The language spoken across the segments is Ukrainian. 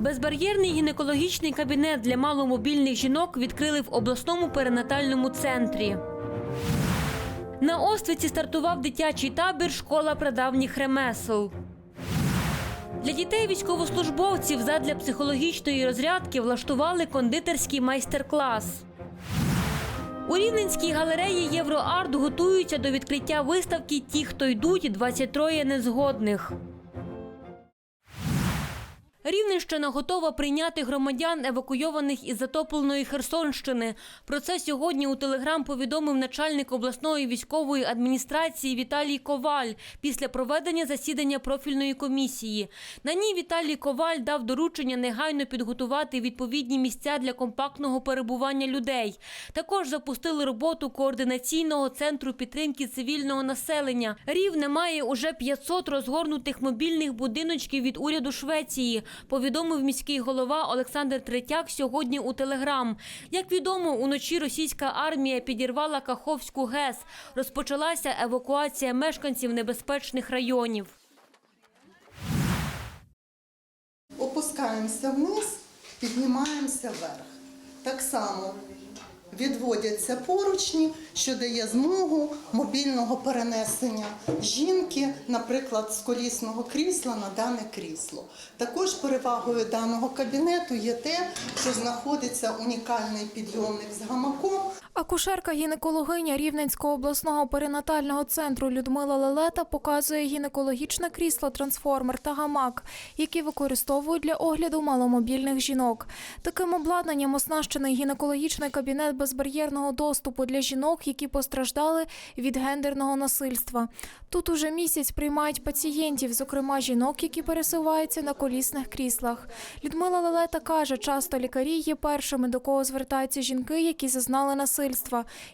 Безбар'єрний гінекологічний кабінет для маломобільних жінок відкрили в обласному перинатальному центрі. На Оствиці стартував дитячий табір Школа прадавніх ремесел. Для дітей військовослужбовців задля психологічної розрядки влаштували кондитерський майстер-клас. У Рівненській галереї Євроарт готуються до відкриття виставки Ті, хто йдуть 23 незгодних. Рівненщина готова прийняти громадян, евакуйованих із затопленої Херсонщини. Про це сьогодні у телеграм повідомив начальник обласної військової адміністрації Віталій Коваль після проведення засідання профільної комісії. На ній Віталій Коваль дав доручення негайно підготувати відповідні місця для компактного перебування людей. Також запустили роботу координаційного центру підтримки цивільного населення. Рівне має уже 500 розгорнутих мобільних будиночків від уряду Швеції, повідомив міський голова Олександр Третяк сьогодні у Телеграм. Як відомо, уночі російська армія підірвала Каховську ГЕС. Розпочалася евакуація мешканців небезпечних районів. Опускаємося вниз, піднімаємося вверх. Так само відводяться поручні, що дає змогу мобільного перенесення жінки, наприклад, з колісного крісла на дане крісло. Також перевагою даного кабінету є те, що знаходиться унікальний підйомник з гамаком, Акушерка-гінекологиня Рівненського обласного перинатального центру Людмила Лелета показує гінекологічне крісло трансформер та гамак, які використовують для огляду маломобільних жінок. Таким обладнанням оснащений гінекологічний кабінет безбар'єрного доступу для жінок, які постраждали від гендерного насильства. Тут уже місяць приймають пацієнтів, зокрема жінок, які пересуваються на колісних кріслах. Людмила Лелета каже, часто лікарі є першими, до кого звертаються жінки, які зазнали насильства.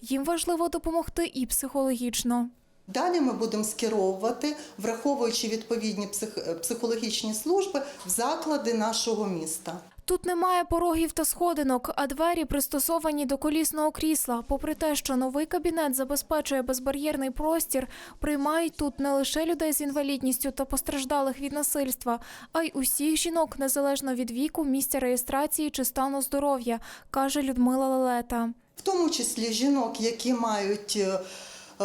Їм важливо допомогти і психологічно. Далі ми будемо скеровувати, враховуючи відповідні псих- психологічні служби в заклади нашого міста. Тут немає порогів та сходинок, а двері пристосовані до колісного крісла. Попри те, що новий кабінет забезпечує безбар'єрний простір, приймають тут не лише людей з інвалідністю та постраждалих від насильства, а й усіх жінок, незалежно від віку, місця реєстрації чи стану здоров'я, каже Людмила Лелета. В тому числі жінок, які мають е,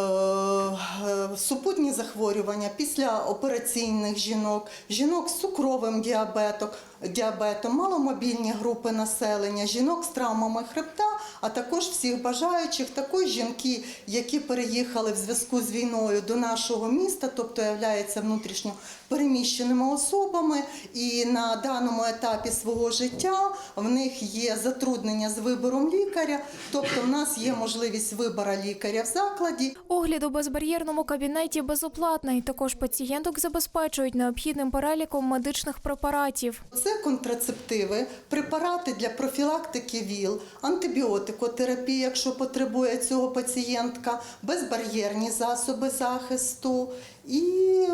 е, супутні захворювання після операційних жінок, жінок з цукровим діабетом, діабетом, маломобільні групи населення, жінок з травмами хребта, а також всіх бажаючих, також жінки, які переїхали в зв'язку з війною до нашого міста, тобто являються внутрішньо переміщеними особами, і на даному етапі свого життя в них є затруднення з вибором лікаря, тобто в нас є можливість вибору лікаря в закладі. Огляд у безбар'єрному кабінеті безоплатний. Також пацієнток забезпечують необхідним переліком медичних препаратів. Це контрацептиви, препарати для профілактики ВІЛ, антибіотикотерапія, якщо потребує цього пацієнтка, безбар'єрні засоби захисту і е,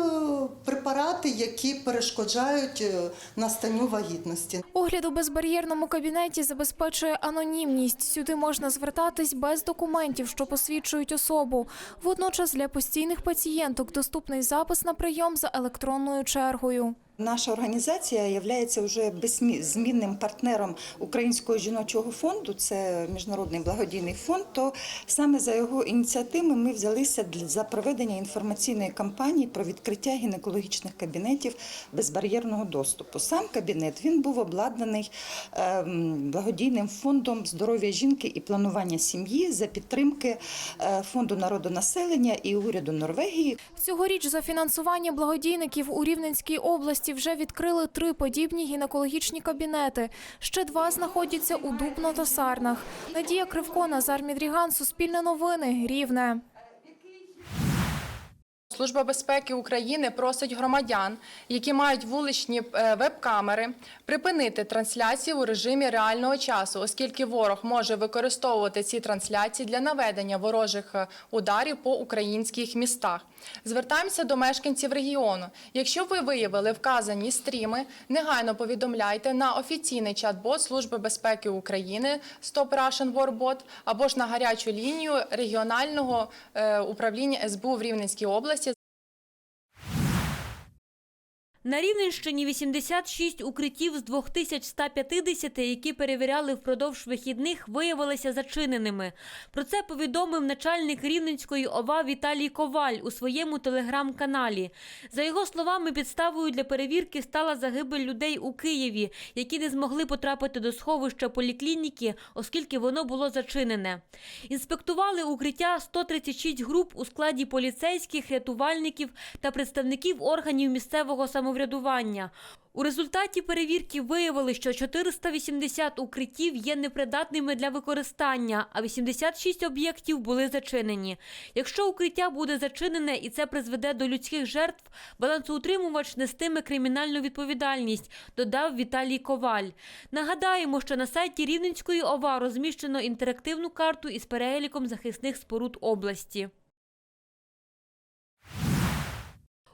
препарати, які перешкоджають е, настанню вагітності. Огляд у безбар'єрному кабінеті забезпечує анонімність. Сюди можна звертатись без документів, що посвідчують особу. Водночас для постійних пацієнток доступний запис на прийом за електронною чергою. Наша організація є вже беззмінним партнером Українського жіночого фонду, це міжнародний благодійний фонд. То саме за його ініціативи ми взялися для- за проведення інформаційної кампанії про відкриття гінекологічних кабінетів безбар'єрного доступу. Сам кабінет він був обладнаний ем, благодійним фондом здоров'я жінки і планування сім'ї за підтримки е, фонду народонаселення і уряду Норвегії. Цьогоріч за фінансування благодійників у Рівненській області вже відкрили три подібні гінекологічні кабінети. Ще два знаходяться у Дубно та Сарнах. Надія Кривко, Назар Мідріган, Суспільне новини, Рівне. Служба безпеки України просить громадян, які мають вуличні е, веб-камери, припинити трансляції у режимі реального часу, оскільки ворог може використовувати ці трансляції для наведення ворожих е, ударів по українських містах. Звертаємося до мешканців регіону. Якщо ви виявили вказані стріми, негайно повідомляйте на офіційний чат-бот Служби безпеки України Stop Russian War Bot або ж на гарячу лінію регіонального е, управління СБУ в Рівненській області На Рівненщині 86 укриттів з 2150, які перевіряли впродовж вихідних, виявилися зачиненими. Про це повідомив начальник Рівненської ОВА Віталій Коваль у своєму телеграм-каналі. За його словами, підставою для перевірки стала загибель людей у Києві, які не змогли потрапити до сховища поліклініки, оскільки воно було зачинене. Інспектували укриття 136 груп у складі поліцейських, рятувальників та представників органів місцевого самоврядування. У результаті перевірки виявили, що 480 укриттів є непридатними для використання, а 86 об'єктів були зачинені. Якщо укриття буде зачинене і це призведе до людських жертв, балансоутримувач нестиме кримінальну відповідальність, додав Віталій Коваль. Нагадаємо, що на сайті Рівненської ОВА розміщено інтерактивну карту із переліком захисних споруд області.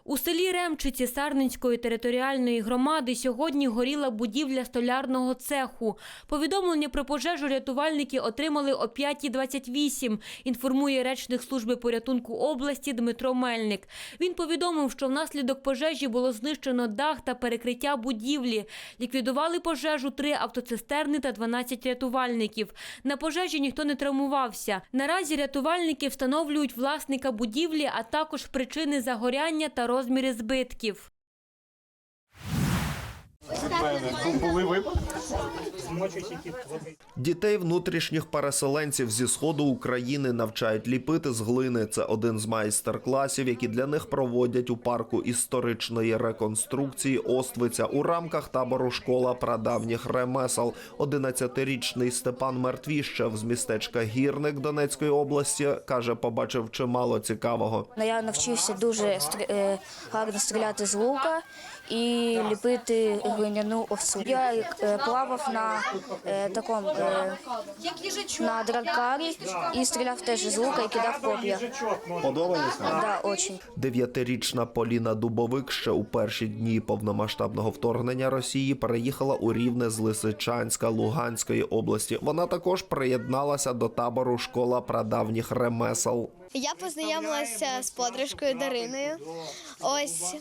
У селі Ремчиці Сарненської територіальної громади сьогодні горіла будівля столярного цеху. Повідомлення про пожежу рятувальники отримали о 5.28, інформує речник служби порятунку області Дмитро Мельник. Він повідомив, що внаслідок пожежі було знищено дах та перекриття будівлі. Ліквідували пожежу три автоцистерни та 12 рятувальників. На пожежі ніхто не травмувався. Наразі рятувальники встановлюють власника будівлі, а також причини загоряння та розміри збитків. Дітей внутрішніх переселенців зі сходу України навчають ліпити з глини. Це один з майстер-класів, які для них проводять у парку історичної реконструкції Оствиця у рамках табору школа прадавніх ремесел. 11-річний Степан Мертвіщев з містечка Гірник Донецької області каже, побачив чимало цікавого. Я навчився дуже е, гарно стріляти з лука і ліпити глиняну овцу. Я е, плавав на е, такому е, на дракарі і стріляв теж з лука і кидав коп'я. Подобається? Да, очень. Дев'ятирічна Поліна Дубовик ще у перші дні повномасштабного вторгнення Росії переїхала у Рівне з Лисичанська Луганської області. Вона також приєдналася до табору школа прадавніх ремесел. Я познайомилася з подружкою Дариною. Ось.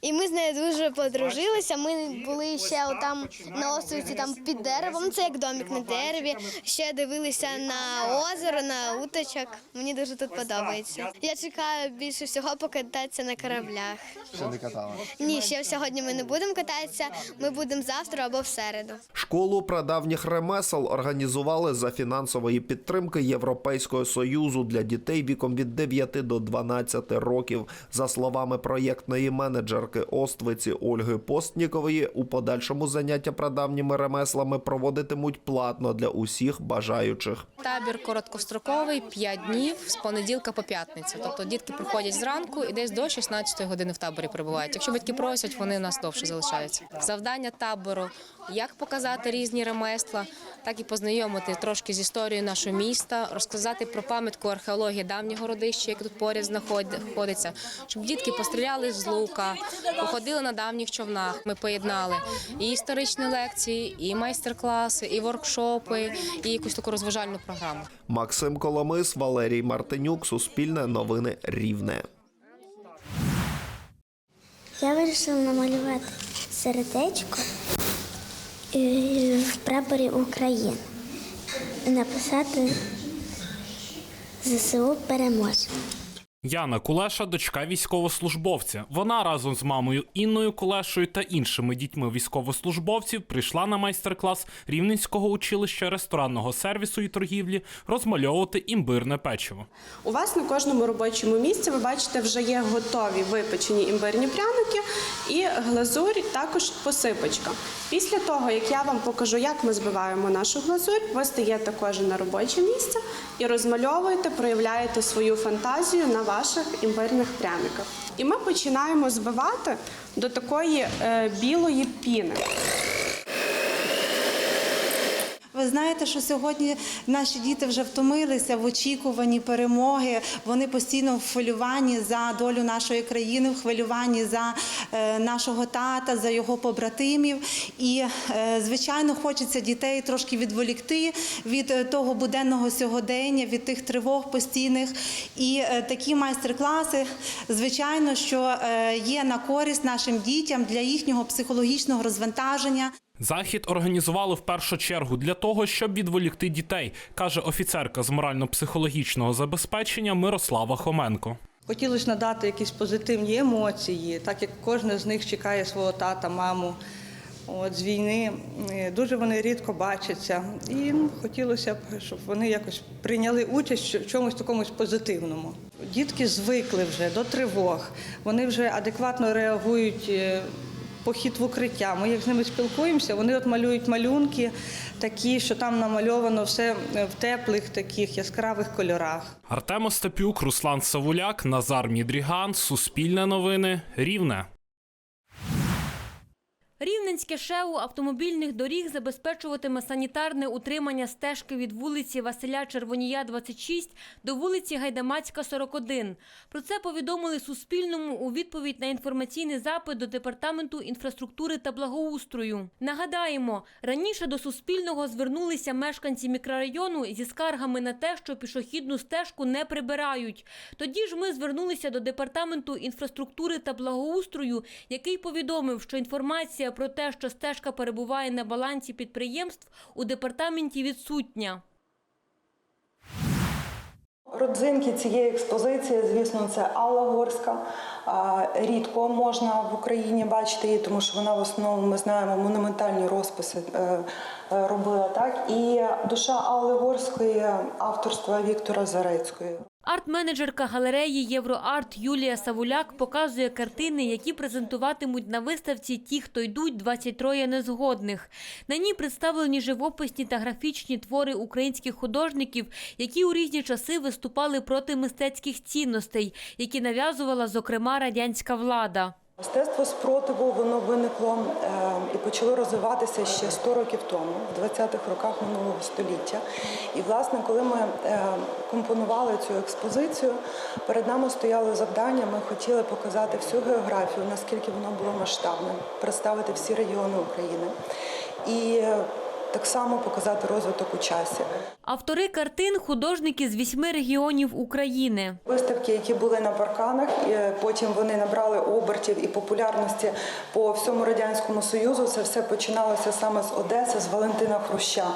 І ми з нею дуже подружилися. Ми були ще там на острові там під деревом. Ну, Це як домик на дереві. Ще дивилися на озеро, на уточок. Мені дуже тут подобається. Я чекаю більше всього покататися на кораблях. Ще не катала. Ні, ще сьогодні ми не будемо кататися. Ми будемо завтра або в середу. Школу прадавніх ремесел організували за фінансової підтримки Європейського союзу для дітей віком від 9 до 12 років. За словами проєктної менеджерки Оствиці Ольги Постнікової, у подальшому заняття прадавніми ремеслами проводитимуть платно для усіх бажаючих. Табір короткостроковий 5 днів з понеділка по п'ятницю. Тобто дітки приходять зранку і десь до 16 години в таборі перебувають. Якщо батьки просять, вони у нас довше залишаються. Завдання табору як показати різні ремесла, так і познайомити трошки з історією нашого міста, розказати про пам'ятку археології давнього родища, яке тут поряд знаходиться, щоб дітки постріляли з лука, походили на давніх човнах. Ми поєднали і історичні лекції, і майстер-класи, і воркшопи, і якусь таку розважальну програму. Максим Коломис, Валерій Мартинюк, Суспільне новини Рівне. Я вирішила намалювати сердечко е, в прапорі України. Написати ЗСУ переможе. Яна Кулеша дочка військовослужбовця. Вона разом з мамою Інною Кулешою та іншими дітьми військовослужбовців прийшла на майстер-клас Рівненського училища ресторанного сервісу і торгівлі розмальовувати імбирне печиво. У вас на кожному робочому місці ви бачите, вже є готові випечені імбирні пряники і глазурь, також посипочка. Після того, як я вам покажу, як ми збиваємо нашу глазурь, ви стаєте кожен на робоче місце і розмальовуєте, проявляєте свою фантазію на ваших імбирних пряниках. І ми починаємо збивати до такої е, білої піни. Ви знаєте, що сьогодні наші діти вже втомилися в очікуванні перемоги. Вони постійно в хвилюванні за долю нашої країни, в хвилюванні за е, нашого тата, за його побратимів. І, е, звичайно, хочеться дітей трошки відволікти від е, того буденного сьогодення, від тих тривог постійних. І такі майстер-класи, звичайно, що є на користь нашим дітям для їхнього психологічного розвантаження. Захід організували в першу чергу для того, щоб відволікти дітей, каже офіцерка з морально-психологічного забезпечення Мирослава Хоменко. Хотілося надати якісь позитивні емоції, так як кожен з них чекає свого тата, маму. От, з війни Е, дуже вони рідко бачаться. І ну, хотілося б, щоб вони якось прийняли участь в чомусь такомусь позитивному. Дітки звикли вже до тривог, вони вже адекватно реагують. Е, Похід в укриття. Ми як з ними спілкуємося, вони от малюють малюнки такі, що там намальовано все в теплих таких яскравих кольорах. Артем Остапюк, Руслан Савуляк, Назар Мідріган, Суспільне новини, Рівне. Рівненське ШЕУ автомобільних доріг забезпечуватиме санітарне утримання стежки від вулиці Василя Червонія, 26 до вулиці Гайдамацька, 41. Про це повідомили Суспільному у відповідь на інформаційний запит до Департаменту інфраструктури та благоустрою. Нагадаємо, раніше до Суспільного звернулися мешканці мікрорайону зі скаргами на те, що пішохідну стежку не прибирають. Тоді ж ми звернулися до Департаменту інфраструктури та благоустрою, який повідомив, що інформація про те, що стежка перебуває на балансі підприємств, у департаменті відсутня. Родзинки цієї експозиції, звісно, це Алла Горська. Рідко можна в Україні бачити її, тому що вона в основному ми знаємо монументальні розписи е, е, робила так. І душа Алли Горської авторства Віктора Зарецької. Арт-менеджерка галереї Євроарт Юлія Савуляк показує картини, які презентуватимуть на виставці Ті, хто йдуть 23 незгодних. На ній представлені живописні та графічні твори українських художників, які у різні часи виступали проти мистецьких цінностей, які нав'язувала, зокрема, радянська влада. Мистецтво спротиву воно виникло е, і почало розвиватися ще 100 років тому, в 20-х роках минулого століття. І, власне, коли ми е, компонували цю експозицію, перед нами стояло завдання. Ми хотіли показати всю географію, наскільки воно було масштабним, представити всі регіони України. І так само показати розвиток у часі. Автори картин – художники з вісьми регіонів України. Виставки, які були на парканах, потім вони набрали обертів і популярності по всьому радянському союзу. Це все починалося саме з Одеси, з Валентина Хруща.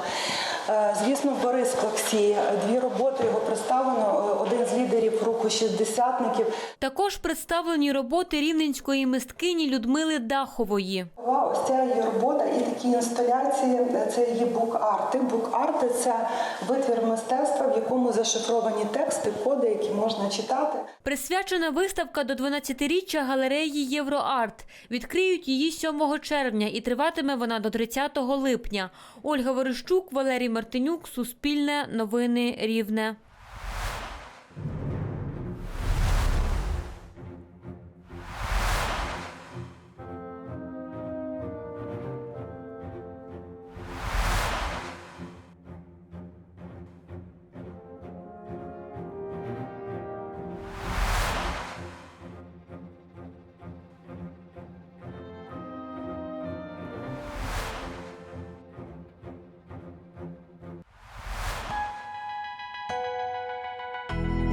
Е, Звісно, Борис Плаксій. Дві роботи його представлено. Е, Один з лідерів руху шістдесятників. Також представлені роботи рівненської мисткині Людмили Дахової. Ось ця її робота і такі інсталяції. Це її бук-арти. Бук-арти це витвір мистецтва, в якому зашифровані тексти, коди, які можна читати. Присвячена виставка до 12-річчя галереї Євроарт. Відкриють її 7 червня і триватиме вона до 30 липня. Ольга Ворищук, Валерій Мартинюк, Суспільне, Новини Рівне.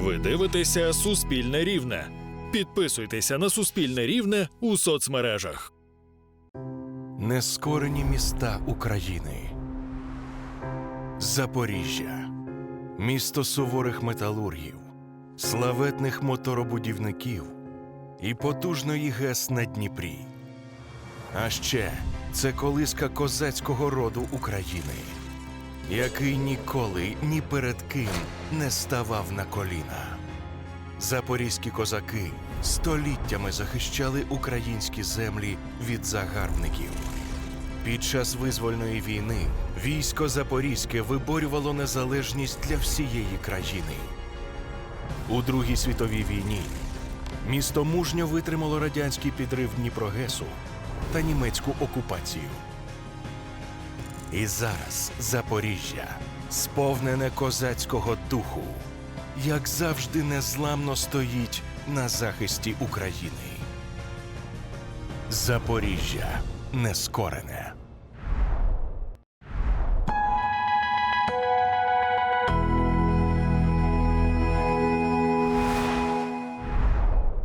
Ви дивитеся Суспільне Рівне. Підписуйтеся на Суспільне Рівне у соцмережах. Нескорені міста України. Запоріжжя, місто суворих металургів, славетних моторобудівників і потужної ГЕС на Дніпрі. А ще це колиска козацького роду України, який ніколи ні перед ким не ставав на коліна. Запорізькі козаки століттями захищали українські землі від загарбників. Під час визвольної війни військо Запорізьке виборювало незалежність для всієї країни. У Другій світовій війні місто мужньо витримало радянський підрив Дніпрогесу та німецьку окупацію. І зараз Запоріжжя, сповнене козацького духу, як завжди незламно стоїть на захисті України. Запоріжжя нескорене.